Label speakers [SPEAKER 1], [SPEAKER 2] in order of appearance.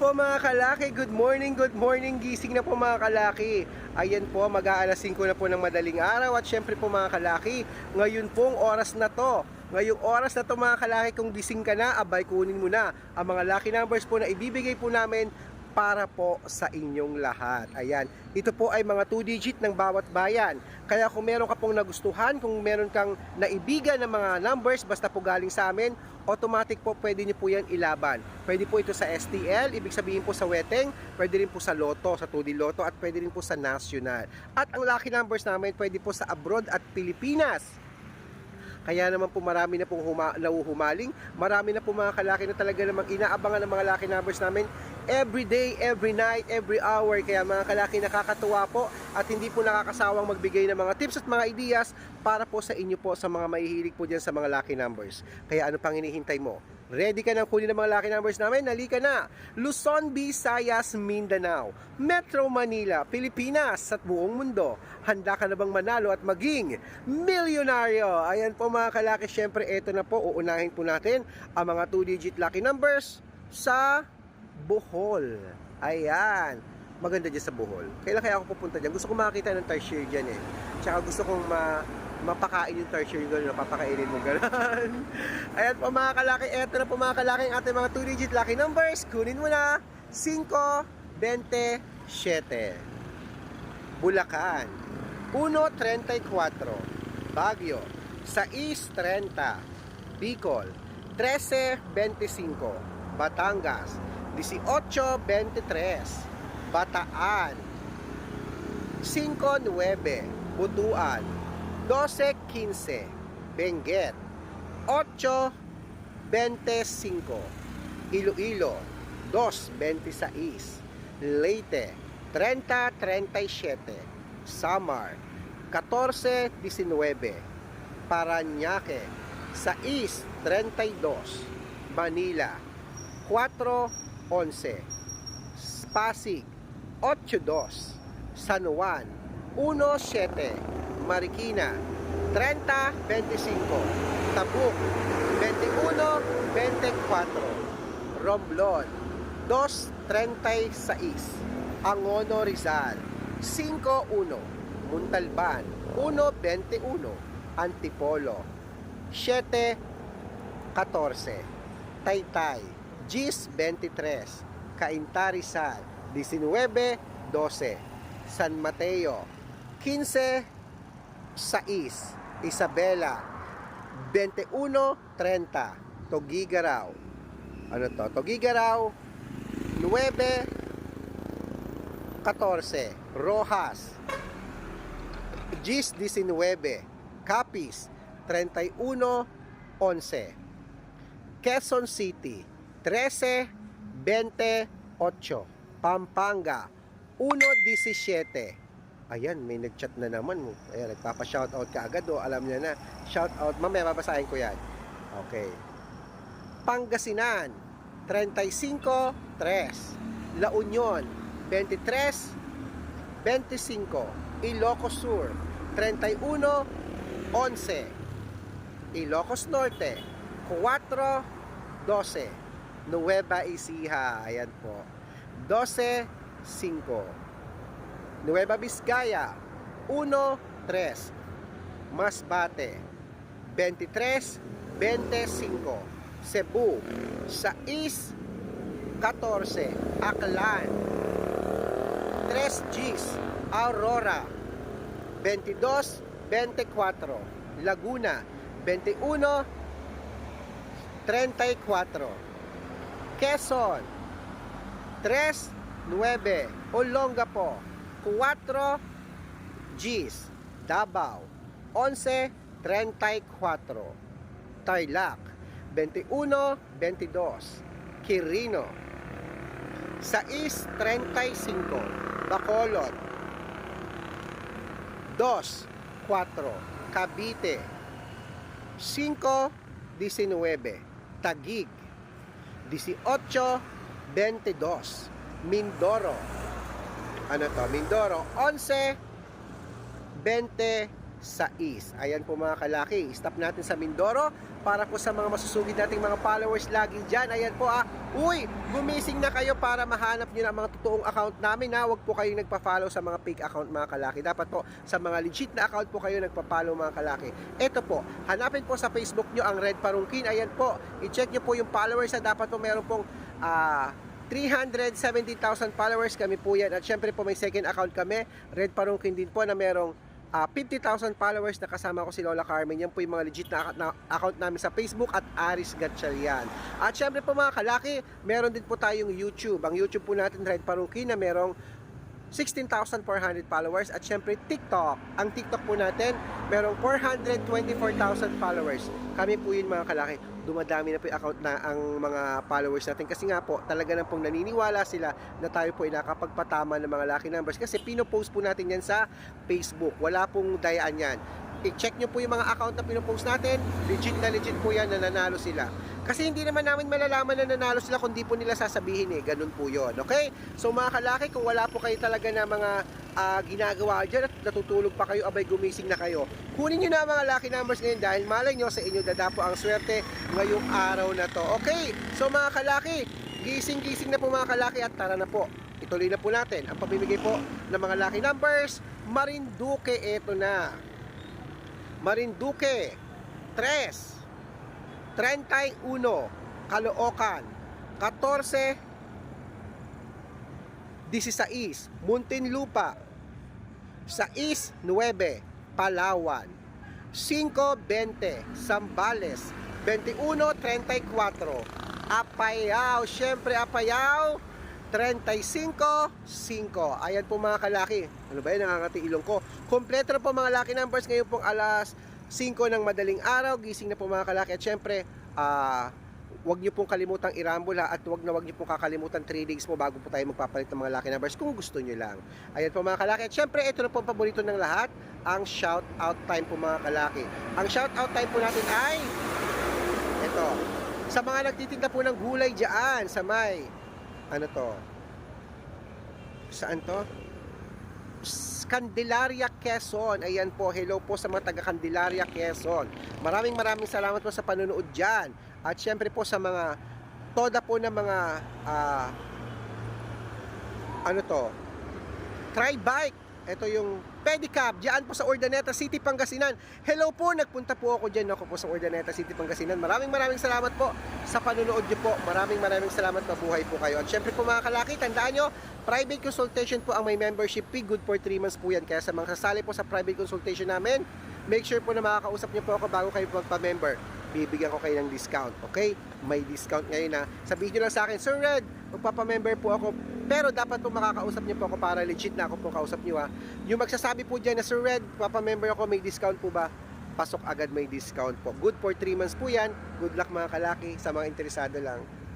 [SPEAKER 1] po mga kalaki, good morning, good morning, gising na po mga kalaki. Ayan po, mag-aalas 5 na po ng madaling araw at syempre po mga kalaki, ngayon pong oras na to. Ngayong oras na to mga kalaki, kung gising ka na, abay kunin mo na ang mga lucky numbers po na ibibigay po namin para po sa inyong lahat. Ayan, ito po ay mga 2 digit ng bawat bayan. Kaya kung meron ka pong nagustuhan, kung meron kang naibigan ng mga numbers, basta po galing sa amin, automatic po pwede niyo po yan ilaban. Pwede po ito sa STL, ibig sabihin po sa Weteng, pwede rin po sa Lotto, sa 2D Lotto, at pwede rin po sa National. At ang lucky numbers namin, pwede po sa abroad at Pilipinas. Kaya naman po marami na pong huma, nauhumaling, marami na po mga kalaki na talaga namang inaabangan ng mga lucky numbers namin every day, every night, every hour. Kaya mga kalaki nakakatuwa po at hindi po nakakasawang magbigay ng mga tips at mga ideas para po sa inyo po sa mga mahihilig po dyan sa mga lucky numbers. Kaya ano pang hinihintay mo? Ready ka na kunin ng mga lucky numbers namin? Nalika na! Luzon, Visayas, Mindanao, Metro Manila, Pilipinas at buong mundo. Handa ka na bang manalo at maging milyonaryo? Ayan po mga kalaki, syempre ito na po, uunahin po natin ang mga 2-digit lucky numbers sa Bohol. Ayan. Maganda dyan sa Bohol. Kailan kaya ako pupunta dyan? Gusto ko makakita ng tertiary dyan eh. Tsaka gusto kong ma mapakain yung tertiary gano'n, napapakainin mo gano'n. Ayan po mga kalaki, eto na po mga kalaki ang ating mga 2-digit lucky numbers. Kunin mo na, 5, 27. Bulacan, 1.34. Baguio, 6.30. Bicol, 13.25. Batangas, 18.23. Bataan, 5.9. Butuan, 12.15. Benguet, 8.25. Iloilo, 2.26. Leyte, 30.37. Samar, 14.19. Paranaque, 6.32. Manila, 4.11. Pasig, 8.2. San Juan, 1.7. Marikina, 30.25. Tabuk, 21.24. Romblon, 2.36. Angono Rizal, 5.1. Muntalban, 1.21. Antipolo, 7.14. Taytay, Gis 23, Cainta Rizal, 19.12, San Mateo, 15, 6, Isabela, 21.30, Togigaraw, ano to, Togigaraw, 9, 14, Rojas, Gis 19, Capiz, 31, 11, Quezon City, 13, 28, Pampanga, 1.17. Ayan, may nag-chat na naman. Ayan, nagpapa-shoutout ka agad. O, alam niya na. Shoutout. Mamaya, babasahin ko yan. Okay. Pangasinan, 35, 3. La Union, 23, 25. Ilocos Sur, 31, 11. Ilocos Norte, 4, 12. Nueva Ecija, ayan po. 12, 5. Nueva Vizcaya, 1, 3. Masbate, 23, 25. Cebu, 6, 14. Aklan, 3 Gs. Aurora, 22, 24. Laguna, 21, 34. Quezon. 3.9 Olongapo 4 Gs Davao. 11.34 Tarlac. 21.22 Quirino. 6.35 Bacolod. 2.4 Cavite. 5.19 Taguig. 18-22 Mindoro. Ano to? Mindoro 11 20 26. Ayan po mga kalaki. Stop natin sa Mindoro para po sa mga masusugid nating mga followers lagi dyan. Ayan po ah, uy, gumising na kayo para mahanap nyo na mga totoong account namin ha. Huwag po kayong nagpa-follow sa mga fake account mga kalaki. Dapat po sa mga legit na account po kayo nagpa-follow mga kalaki. Ito po, hanapin po sa Facebook nyo ang Red Parungkin. Ayan po, i-check nyo po yung followers na dapat po meron pong ah, 370,000 followers kami po yan. At syempre po may second account kami, Red Parungkin din po na merong ah, 50,000 followers na kasama ko si Lola Carmen. Yan po yung mga legit na, na account namin sa Facebook at Aris Gatchalian. At syempre po mga kalaki, meron din po tayong YouTube. Ang YouTube po natin, Red Parungkin, na merong 16,400 followers at syempre TikTok. Ang TikTok po natin, merong 424,000 followers. Kami po yun mga kalaki. Dumadami na po yung account na ang mga followers natin kasi nga po talaga na pong naniniwala sila na tayo po ay nakapagpatama ng mga lucky numbers kasi pinopost po natin yan sa Facebook. Wala pong dayaan yan. I-check nyo po yung mga account na pinopost natin. Legit na legit po yan na nanalo sila. Kasi hindi naman namin malalaman na nanalo sila kung di po nila sasabihin eh. Ganun po yon Okay? So mga kalaki, kung wala po kayo talaga na mga ah, ginagawa dyan at natutulog pa kayo, abay gumising na kayo. Kunin nyo na mga lucky numbers ngayon dahil malay nyo sa inyo dadapo ang swerte ngayong araw na to. Okay? So mga kalaki, gising-gising na po mga kalaki at tara na po. Ituloy na po natin ang pamimigay po ng mga lucky numbers. Marinduque, eto na. Marinduque 3 31 Caloocan 14 16 Muntinlupa. 6 9 Palawan. 5 20 Zambales. 21 34 Apayao syempre Apayao 35, 5. Ayan po mga kalaki. Ano ba yun? Nangangati ilong ko. Kompleto na po mga lucky numbers ngayon pong alas 5 ng madaling araw. Gising na po mga kalaki. At syempre, ah, wag niyo pong kalimutang irambula at wag na wag niyo pong kakalimutan 3 days po bago po tayo magpapalit ng mga lucky numbers kung gusto niyo lang. Ayan po mga kalaki. At syempre, ito na po ang paborito ng lahat, ang shout out time po mga kalaki. Ang shout out time po natin ay ito. Sa mga nagtitinda po ng gulay diyan sa may ano to? Saan to? Candelaria, Quezon. Ayan po, hello po sa mga taga Candelaria, Quezon. Maraming maraming salamat po sa panonood dyan. At syempre po sa mga toda po ng mga ah, ano to? Try bike. Ito yung pedicab diyan po sa Urdaneta City, Pangasinan. Hello po, nagpunta po ako diyan ako po sa Urdaneta City, Pangasinan. Maraming maraming salamat po sa panonood niyo po. Maraming maraming salamat, mabuhay po kayo. At syempre po mga kalaki, tandaan nyo, private consultation po ang may membership fee. Good for 3 months po yan. Kaya sa mga sasali po sa private consultation namin, make sure po na makakausap niyo po ako bago kayo magpa-member. Bibigyan ko kayo ng discount, okay? May discount ngayon na. Sabihin niyo lang sa akin, Sir Red, magpapa-member po ako. Pero dapat po makakausap niyo po ako para legit na ako po kausap niyo ha. Yung magsasabi po dyan na Sir Red, papa-member ako, may discount po ba? Pasok agad may discount po. Good for 3 months po yan. Good luck mga kalaki sa mga interesado lang.